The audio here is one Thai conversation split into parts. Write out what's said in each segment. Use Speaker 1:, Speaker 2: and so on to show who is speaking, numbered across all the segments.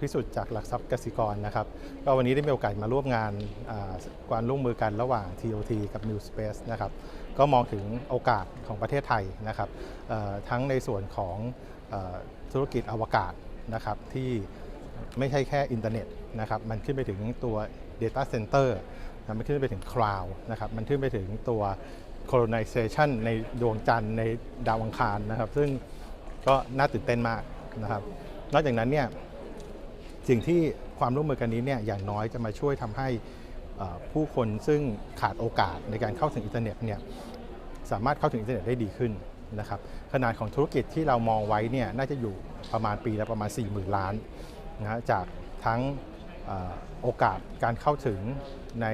Speaker 1: พิสุทธิ์จากหลักทรัพย์กสิกรนะครับก็วันนี้ได้มีโอกาสมาร่วมงานการร่วมมือกันระหว่าง TOT กับ New Space นะครับก็มองถึงโอกาสของประเทศไทยนะครับทั้งในส่วนของอธุรกิจอวกาศนะครับที่ไม่ใช่แค่อินเทอร์เน็ตนะครับมันขึ้นไปถึงตัว Data Center นะมันขึ้นไปถึง Cloud นะครับมันขึ้นไปถึงตัว colonization ในดวงจันทร์ในดาวอังคารนะครับ ซึ่งก็น่าตื่นเต้นมากนะครับนอกจากนั้นเนี่ย สิ่งที่ความร่วมมือกันนี้เนี่ยอย่างน้อยจะมาช่วยทำให้ผู้คนซึ่งขาดโอกาสในการเข้าถึงอินเทอร์เน็ตเนี่ยสามารถเข้าถึงอินเทอร์เน็ตได้ดีขึ้นนะครับขนาดของธุรกิจที่เรามองไว้เนี่ยน่าจะอยู่ประมาณปีละประมาณ 4 0,000 ล้านนะฮะจากทั้งอโอกาสการเข้าถึงใน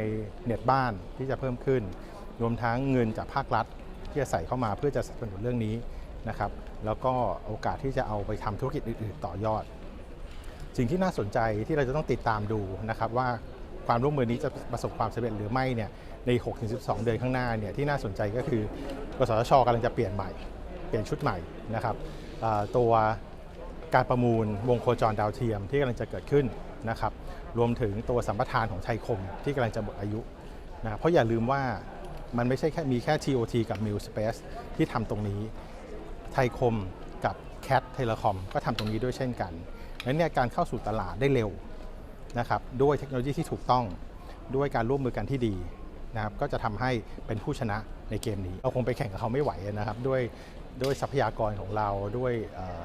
Speaker 1: เน็ตบ้านที่จะเพิ่มขึ้น รวมทั้งเงินจากภาครัฐที่จะใส่เข้ามาเพื่อจะสนับสนุนเรื่องนี้นะครับแล้วก็โอกาสที่จะเอาไปทำธุรกิจอื่น ๆ ต่อยอด สิ่งที่น่าสนใจที่เราจะต้องติดตามดูนะครับว่าความร่วมมือนี้จะประสบความสำเร็จหรือไม่เนี่ยใน 6-12 เดือนข้างหน้าเนี่ยที่น่าสนใจก็คือกสทชกำลังจะเปลี่ยนใหม่ เปลี่ยนชุดใหม่นะครับตัวการประมูลวงโคจรดาวเทียมที่กำลังจะเกิดขึ้นนะครับรวมถึงตัวสัมปทานของไทยคมที่กำลังจะหมดอายุนะเพราะอย่าลืมว่ามันไม่ใช่แค่มีแค่ TOT กับ m i l Space ที่ทำตรงนี้ ไทยคม Cat Telecom ก็ทำตรงนี้ด้วยเช่นกันนั้นเนี่ยการเข้าสู่ตลาดได้เร็วนะครับด้วยเทคโนโลยีที่ถูกต้องด้วยการร่วมมือกันที่ดีนะครับก็จะทำให้เป็นผู้ชนะในเกมนี้ เราคงไปแข่งกับเขาไม่ไหวนะครับด้วยด้วยทรัพยากรของเราด้วย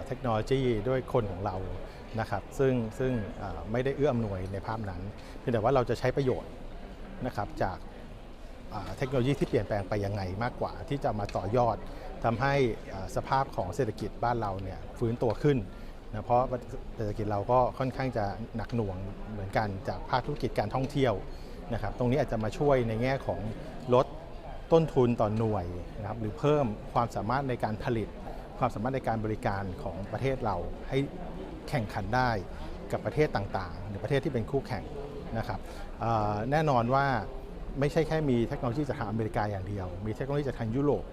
Speaker 1: เทคโนโลยีด้วยคนของเรานะครับซึ่งซึ่งไม่ได้เอื้ออำนวยในภาพนั้น เพียงแต่ว่าเราจะใช้ประโยชน์นะครับจาก เทคโนโลยีที่เปลี่ยนแปลงไปยังไงมากกว่า ที่จะมาต่อยอดทำให้สภาพของเศรษฐกิจบ้านเราเนี่ยฟื้นตัวขึ้นนะเพราะเศรษฐกิจเราก็ค่อนข้างจะหนักหน่วงเหมือนกันจากภาคธุรกิจการท่องเที่ยวนะครับตรงนี้อาจจะมาช่วยในแง่ของลดต้นทุนต่อหน่วยนะครับหรือเพิ่มความสามารถในการผลิต ความสามารถในการบริการของประเทศเราให้แข่งขันได้กับประเทศต่างๆ หรือประเทศที่เป็นคู่แข่งนะครับแน่นอนว่า ไม่ใช่แค่มีเทคโนโลยีจากทางอเมริกาอย่างเดียว มีเทคโนโลยีจากทางยุโรป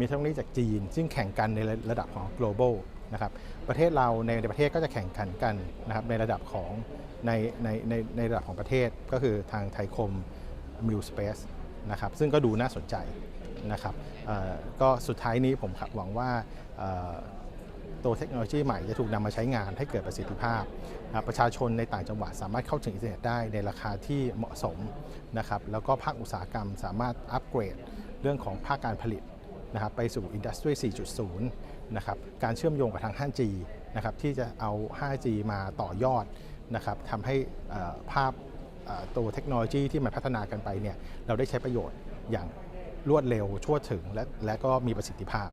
Speaker 1: มีเทคโนโลยีจากจีน ซึ่งแข่งกันในระดับของ global นะครับประเทศเราในประเทศก็จะแข่งขันกันนะครับในระดับของในในในในระดับของประเทศก็คือทางไทยคมมิวสเปซนะครับซึ่งก็ดูน่าสนใจนะครับก็สุดท้ายนี้ผมหวังว่า ตัวเทคโนโลยีใหม่จะถูกนำมาใช้งานให้เกิดประสิทธิภาพ ประชาชนในต่างจังหวัดสามารถเข้าถึงอินเทอร์เน็ตได้ในราคาที่เหมาะสมนะครับแล้วก็ภาคอุตสาหกรรมสามารถอัปเกรดเรื่องของภาคการผลิตนะครับไปสู่อินดัสทรี 4.0 นะครับการเชื่อมโยงกับทาง 5G นะครับที่จะเอา 5G มาต่อยอดนะครับทำให้ภาพตัวเทคโนโลยีที่มันพัฒนากันไปเนี่ยเราได้ใช้ประโยชน์อย่างรวดเร็ว ชั่วถึงและและก็มีประสิทธิภาพ